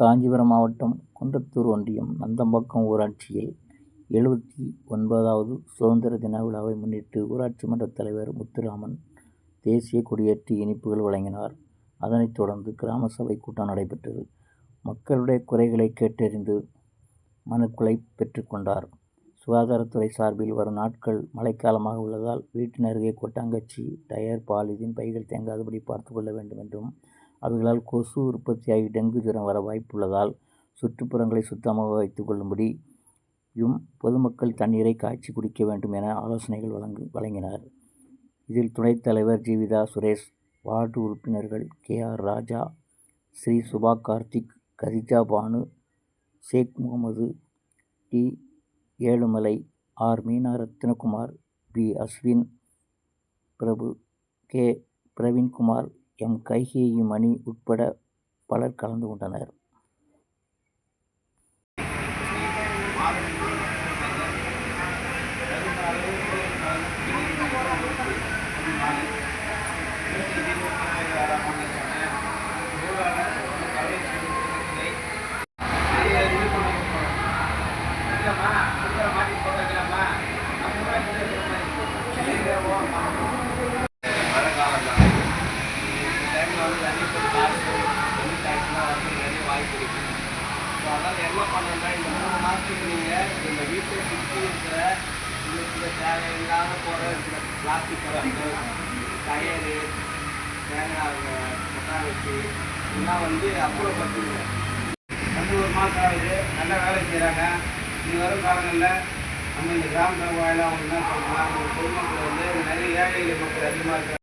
காஞ்சிபுரம் மாவட்டம் குன்றத்தூர் ஒன்றியம் நந்தம்பாக்கம் ஊராட்சியில் எழுபத்தி ஒன்பதாவது சுதந்திர தின விழாவை முன்னிட்டு ஊராட்சி மன்றத் தலைவர் முத்துராமன் தேசிய கொடியேற்றி இனிப்புகள் வழங்கினார். அதனைத் தொடர்ந்து கிராம சபை கூட்டம் நடைபெற்றது. மக்களுடைய குறைகளை கேட்டறிந்து மனுக்களை பெற்றுக்கொண்டார் சுகாதாரத்துறை சார்பில் வரும் நாட்கள் மழைக்காலமாக உள்ளதால் வீட்டின் அருகே கொட்டாங்கச்சி, டயர், பாலிதீன் பைகள் தேங்காதபடி பார்த்து கொள்ள வேண்டும் என்றும், அவைகளால் கொசு உற்பத்தியாகி டெங்கு ஜுரம் வர வாய்ப்புள்ளதால் சுற்றுப்புறங்களை சுத்தமாக வைத்துக் கொள்ளும்படியும், பொதுமக்கள் தண்ணீரை காய்ச்சி குடிக்க வேண்டும் என ஆலோசனைகள் வழங்கினார். இதில் துணைத் தலைவர் ஜீவிதா சுரேஷ், வார்டு உறுப்பினர்கள் K. R. Raja, Sri Subha Karthik, Khadija Banu, Sheikh Mohammed, T. Ezhumalai, R. Meena Rathinakumar, P. Ashwin Prabhu, K. Praveenkumar, M. Kaikeyi Mani உட்பட பலர் கலந்து கொண்டனர். மழை காலம் தான் இந்த டைமில் வந்து தண்ணி போய் காசு தண்ணி டாக்ஸ்லாம் வந்து நிறைய வாய்ப்பு இருக்குது ஸோ அதனால் என்ன பண்ணணும்னா இந்த மூணு மாதத்துக்கு நீங்கள் இந்த வீட்டை சுற்றி இருக்கிற இந்த சில தேவையில்லாத போகிற சில பிளாஸ்டிக் பொருட்கள் டயரு தேங்காய் கொட்டாங்கச்சி இதெல்லாம் வந்து அப்புறப்படுத்துங்க வந்து ஒரு மாதம் ஆகுது நல்ல வேலை செய்கிறாங்க இனி வரும் காலங்களில் நம்ம இந்த கிராம சபை வாயிலாக அவங்க என்ன சொல்லலாம் பொதுமக்கள் வந்து நிறைய ஏழை மக்கள் அதிகமாக இருக்கிறாங்க